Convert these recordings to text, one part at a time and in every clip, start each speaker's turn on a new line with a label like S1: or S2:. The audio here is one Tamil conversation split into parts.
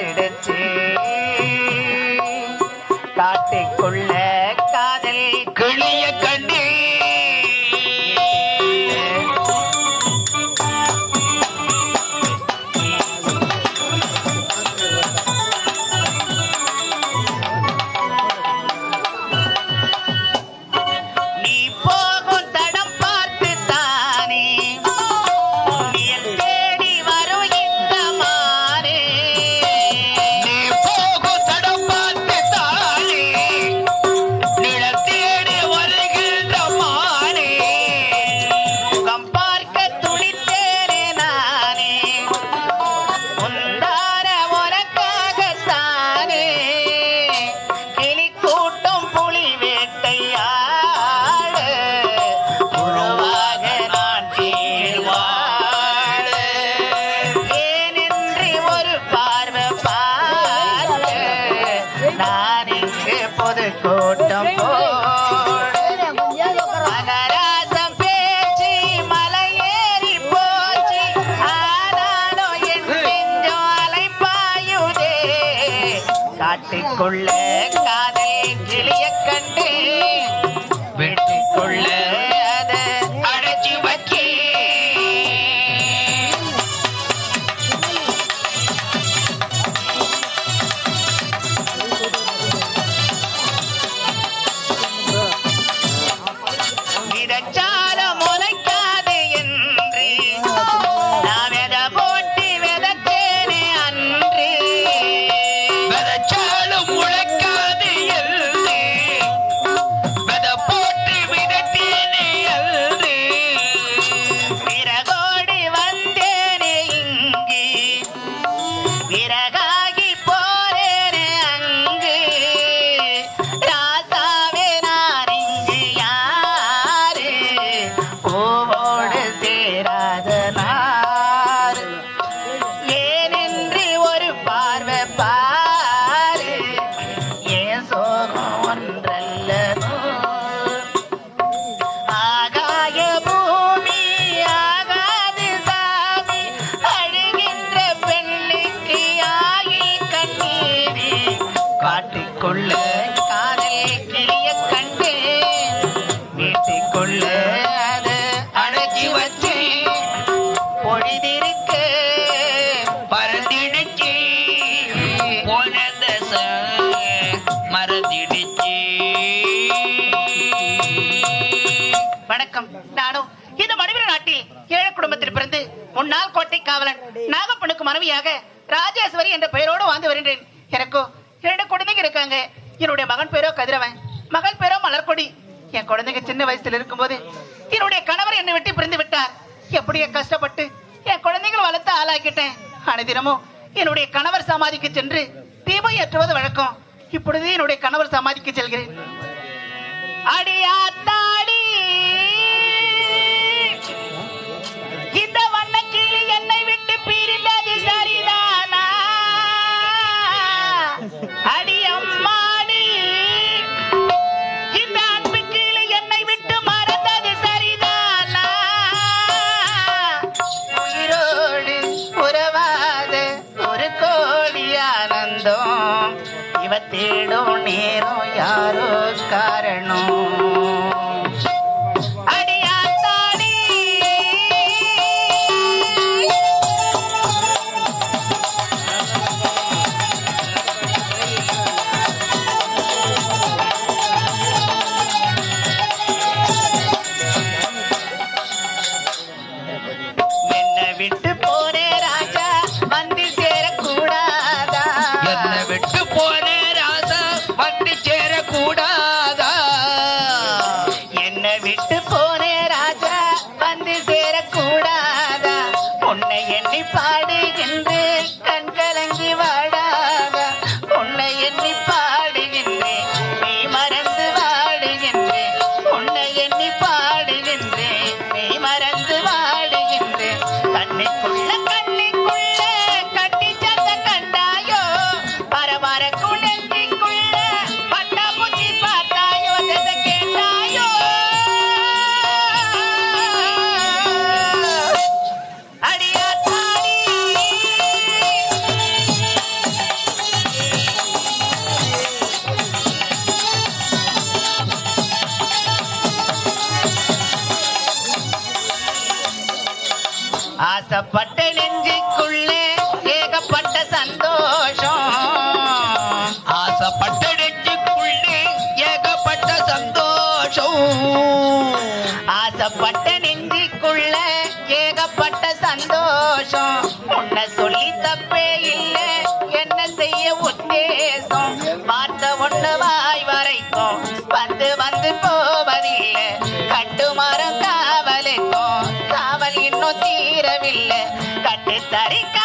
S1: வந்திடுச்சு காட்டிக்குள்ள छोटा இருக்க.
S2: பறந்திடுச்சு
S1: வணக்கம். நானும் இந்த மனைவி நாட்டில் ஏழை குடும்பத்தில் பிறந்து முன்னாள் கோட்டை காவலன் நாகப்பனுக்கு மனைவியாக ராஜேஸ்வரி என்ற பெயரோடு வாழ்ந்து வருகிறேன் எனக்கோ இரண்டு குழந்தைங்க இருக்காங்க. என்னுடைய மகன் பேரோ கதிரவன். மகள் பேரோ மலர்கொடி. என் குழந்தைங்க சின்ன வயசுல இருக்கும்போது என்னுடைய கணவர் என்னை விட்டு பிரிந்து விட்டார். எப்படியே கஷ்டப்பட்டு என் குழந்தைகள் வளர்த்து ஆளாக்கிட்டேன். அனைதினமும் என்னுடைய கணவர் சமாதிக்கு சென்று தீபம் ஏற்றுவது வழக்கம். இப்பொழுது என்னுடைய கணவர் சமாதிக்கு செல்கிறேன். அடியாத்தான் Yaroskar ஆசைப்பட்டடெஞ்சுக்குள்ளே ஏகப்பட்ட சந்தோஷம்.
S2: ஆசைப்பட்ட நெஞ்சுக்குள்ள ஏகப்பட்ட சந்தோஷம்.
S1: உன்னை சொல்லி தப்பே இல்லை என்ன செய்ய உத்தேசம். பார்த்த ஒண்ணு வாய் வரைக்கும் வந்து வந்து போவதில்லை. கட்டு மரம் காவலுக்கும் காவல் இன்னும் தீரவில்லை. கட்டு தரிக்க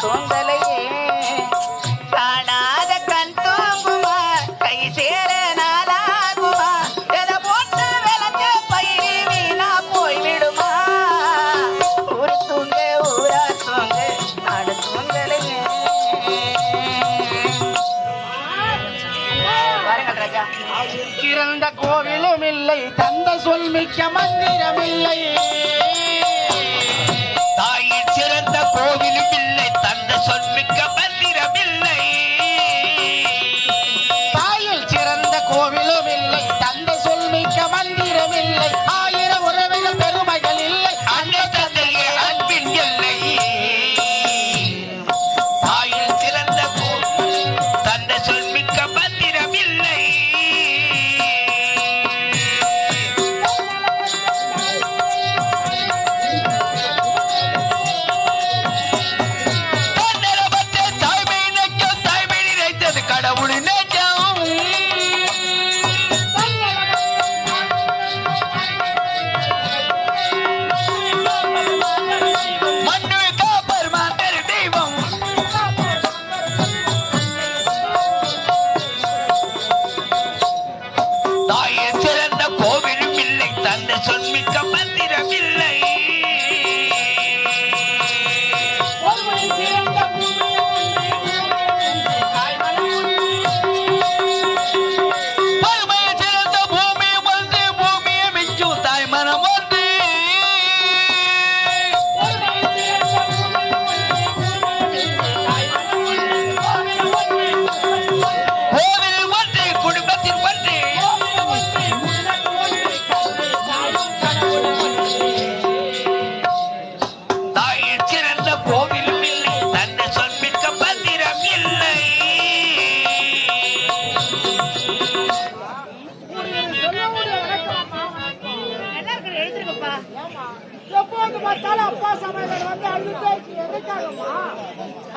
S1: சோம்பலையே. காணாத கண் தூங்குமா கை சேர நாளாகுமா எதை போட்டு விளைஞ்ச பயிர் வீணா போய்விடுமா? ஊரு தூங்க ஊரா தூங்க நாடு
S3: கோவிலும் இல்லை தந்த
S2: சொல்மிக்க மந்திரம் இல்லை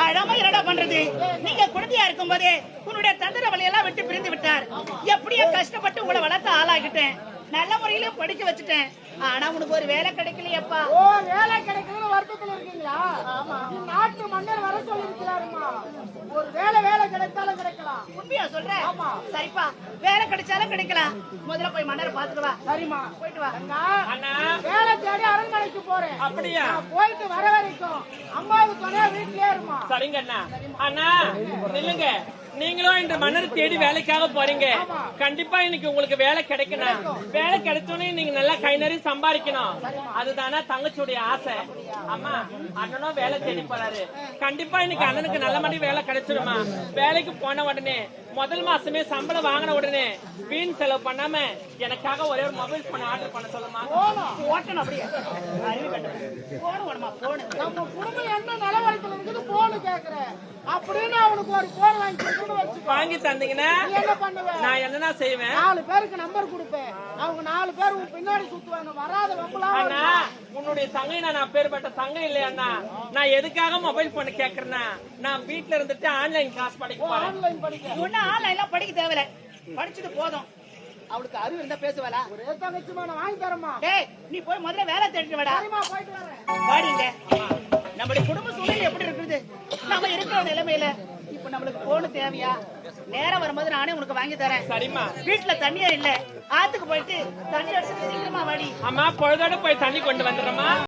S1: அழாம என்னடா பண்றது? நீங்க குழந்தையா இருக்கும்போதே உன்னுடைய தந்திர வழியெல்லாம் விட்டு பிரிந்து விட்டார். எப்படியோ கஷ்டப்பட்டு உங்களை வளர்த்து ஆளாகிட்டேன். நல்ல முறையில படிக்க வச்சுட்டேன். ஆனா உனக்கு ஒரு வேலை கிடைக்கலையப்பா.
S3: ஓ வேலை கிடைக்கணும்னு வருத்தத்துல இருக்கீங்களா? ஆமா. நாட்டு மன்னர் வர சொல்லிருக்கிறாருமா ஒரு வேலை வேலை கிடைத்தாலும் கிடைக்கலாம்.
S1: உண்மையா சொல்ற?
S3: ஆமா.
S1: சரிப்பா. வேலை கிடைச்சாலும் கிடைக்கலாம். முதல்ல போய் மன்னரை பாத்துட்டு வா.
S3: சரிம்மா.
S1: போயிட்டு வா.
S3: அண்ணா அரண்மனைக்கு போறேன்.
S4: அப்படியா?
S3: போயிட்டு வர வரைக்கும் அம்மாவுக்கு துணையா வீட்லயே இருமா?
S4: சரிங்க அண்ணா. அண்ணா நில்லுங்க. நீங்களும் இந்த மன்னர் தேடி வேலைக்காக போறீங்க. கண்டிப்பா இன்னைக்கு உங்களுக்கு வேலை கிடைக்கணும். வேலை கிடைச்சோன்னே நீங்க நல்லா கை நிறைய சம்பாதிக்கணும். அதுதானா தங்கச்சியுடைய ஆசை. அம்மா அண்ணனும் வேலை தேடி போறாரு. கண்டிப்பா இன்னைக்கு அண்ணனுக்கு நல்ல மாதிரி வேலை கிடைச்சிருமா? வேலைக்கு போன உடனே முதல் மாசமே சம்பளம் வாங்கின உடனே வீண் செலவு பண்ணாம எனக்காக ஒரே ஒரு மொபைல் போன் ஆர்டர் பண்ண சொல்லுமா?
S1: ஓட்டணும் அப்படியே.
S3: நம்ம குடும்பம் என்ன நிலவரத்துல இருக்குது போன் கேக்குறேன். அப்படின்னு அவனுக்கு ஒரு போன் வாங்கி
S4: வாங்கி தந்தீங்கன்னா
S3: நீ என்ன பண்ணுவ?
S4: நான் என்னன்னா செய்வேன்?
S3: நாலு பேருக்கு நம்பர் கொடுப்பேன். அவங்க நாலு பேர் பின்னாடி சுத்துவாங்க. வராத வம்பலாம்
S4: அண்ணா உன்னுடைய தங்கை நான் அப்பேற்பட்ட தங்கை இல்லையா அண்ணா? நான் எதுக்காக மொபைல் போன் கேக்குறேன்னா நான் வீட்ல இருந்துட்டு ஆன்லைன் கிளாஸ் படிக்க போறேன்.
S3: ஆன்லைன் படிக்க.
S1: ஒன்னும் ஆன்லைன்லாம் படிக்க தேவையில்ல. படிச்சது போதும். அவளுக்கு அறிவு இருந்தா பேசுவாளா?
S3: ஒரே தங்கச்சி நான் வாங்கி தரமா
S1: டேய் நீ போய் முதல்ல வேலை தேடிட்டு வாடா.
S3: சரிம்மா போயிட்டு வரேன்.
S1: வாடிங்க. நம்முடைய குடும்ப சூழ்நிலை எப்படி இருக்குது? நம்ம இருக்கிற நிலைமையில இப்ப நம்மளுக்கு போன தேவையா? நேரம் வரும்போது நானே உனக்கு வாங்கி தரேன்.
S4: சரிம்மா.
S1: வீட்டுல தண்ணியே இல்ல. ஆத்துக்கு போயிட்டு தண்ணி அடிச்சுட்டு சீக்கிரமா வாடி.
S4: அம்மா பொழுதோட போய் தண்ணி கொண்டு வந்துடுறேம்மா.